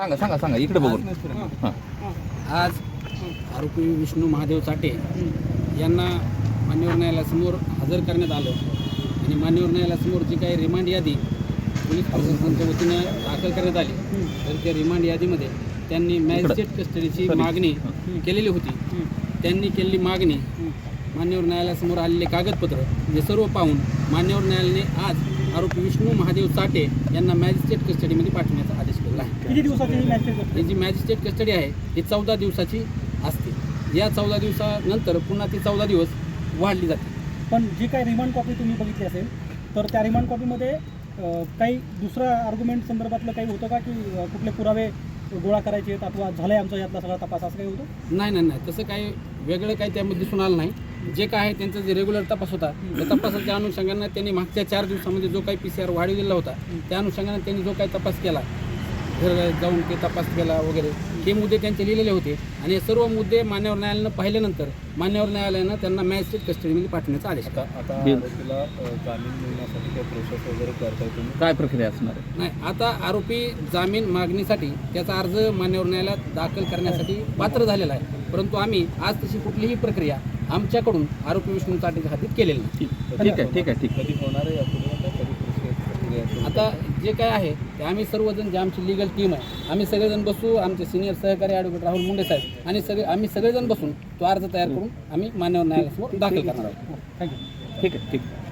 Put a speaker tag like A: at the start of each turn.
A: सांगा सांगा सांगा इकडे बघून. हां.
B: आज आरोपी विष्णू महादेव चाटे यांना मान्यवर न्यायालयासमोर हजर करण्यात आलं. आणि मान्यवर न्यायालयासमोर जी काही रिमांड यादी पोलीस प्रशासनाच्या वतीनं दाखल करण्यात आली तर त्या रिमांड यादीमध्ये त्यांनी मॅजिस्ट्रेट कस्टडीची. मागणी केलेली होती. त्यांनी केलेली मागणी मान्यवर न्यायालयासमोर आलेले कागदपत्र हे सर्व पाहून मान्यवर न्यायालयाने आज आरोपी विष्णू महादेव चाटे यांना मॅजिस्ट्रेट कस्टडीमध्ये पाठवण्याचा आदेश केलेला आहे.
C: किती दिवसाची ही
B: ही जी मॅजिस्ट्रेट कस्टडी आहे ही चौदा दिवसाची असते. या चौदा दिवसानंतर पुन्हा ती चौदा दिवस वाढली जाते.
C: पण जी काही रिमांड कॉपी तुम्ही बघितली असेल तर त्या रिमांड कॉपीमध्ये काही दुसरा आर्ग्युमेंट संदर्भातलं काही होतं का की कुठले पुरावे गोळा करायचे आहेत अथवा झालाय आमचा यातला सगळा तपास असं काही होतं?
B: नाही नाही नाही. तसं काही वेगळं काही त्यामध्ये दिसून आलं नाही. जे काय आहे त्यांचा जे रेग्युलर तपास होता त्या तपासाच्या अनुषंगानं त्यांनी मागच्या चार दिवसामध्ये जो काही पी सी आर वाढविलेला होता त्या अनुषंगानं त्यांनी जो काही तपास केला घर जाऊन ते तपास केला वगैरे हे मुद्दे त्यांचे लिहिलेले होते. आणि हे सर्व मुद्दे मान्यवर न्यायालयानं पाहिल्यानंतर मान्यवर न्यायालयानं त्यांना मॅजिस्ट्रेट कस्टडीमध्ये पाठवण्याचा आदेश
D: आता
A: बिल.
D: आरोपीला अ, जामीन मिळण्यासाठी काही प्रोसेस वगैरे करताय तुम्ही?
A: काय प्रक्रिया असणार आहे?
B: नाही आता आरोपी जामीन मागणीसाठी त्याचा अर्ज मान्यवर न्यायालयात दाखल करण्यासाठी पात्र झालेला आहे. परंतु आम्ही आज तशी कुठलीही प्रक्रिया आमच्याकडून आरोपी विष्णू चाटेच्या हातीत केलेली नाही.
A: ठीक ठीक आहे ठीक आहे ठीक आहे.
D: कधी होणार आहे यापुढे आता कधी प्रोसेस प्रक्रिया सुरू
B: आता जे काय आहे ते आम्ही सर्वजण जे आमची लिगल टीम आहे आम्ही सगळेजण बसू आमचे सिनियर सहकारी ॲडव्होकेट राहुल मुंडे साहेब आणि सगळे आम्ही सगळेजण बसून तो अर्ज तयार करून आम्ही मान्यवर न्यायालयासमोर दाखल करणार आहोत.
C: थँक्यू
A: ठीक आहे ठीक आहे.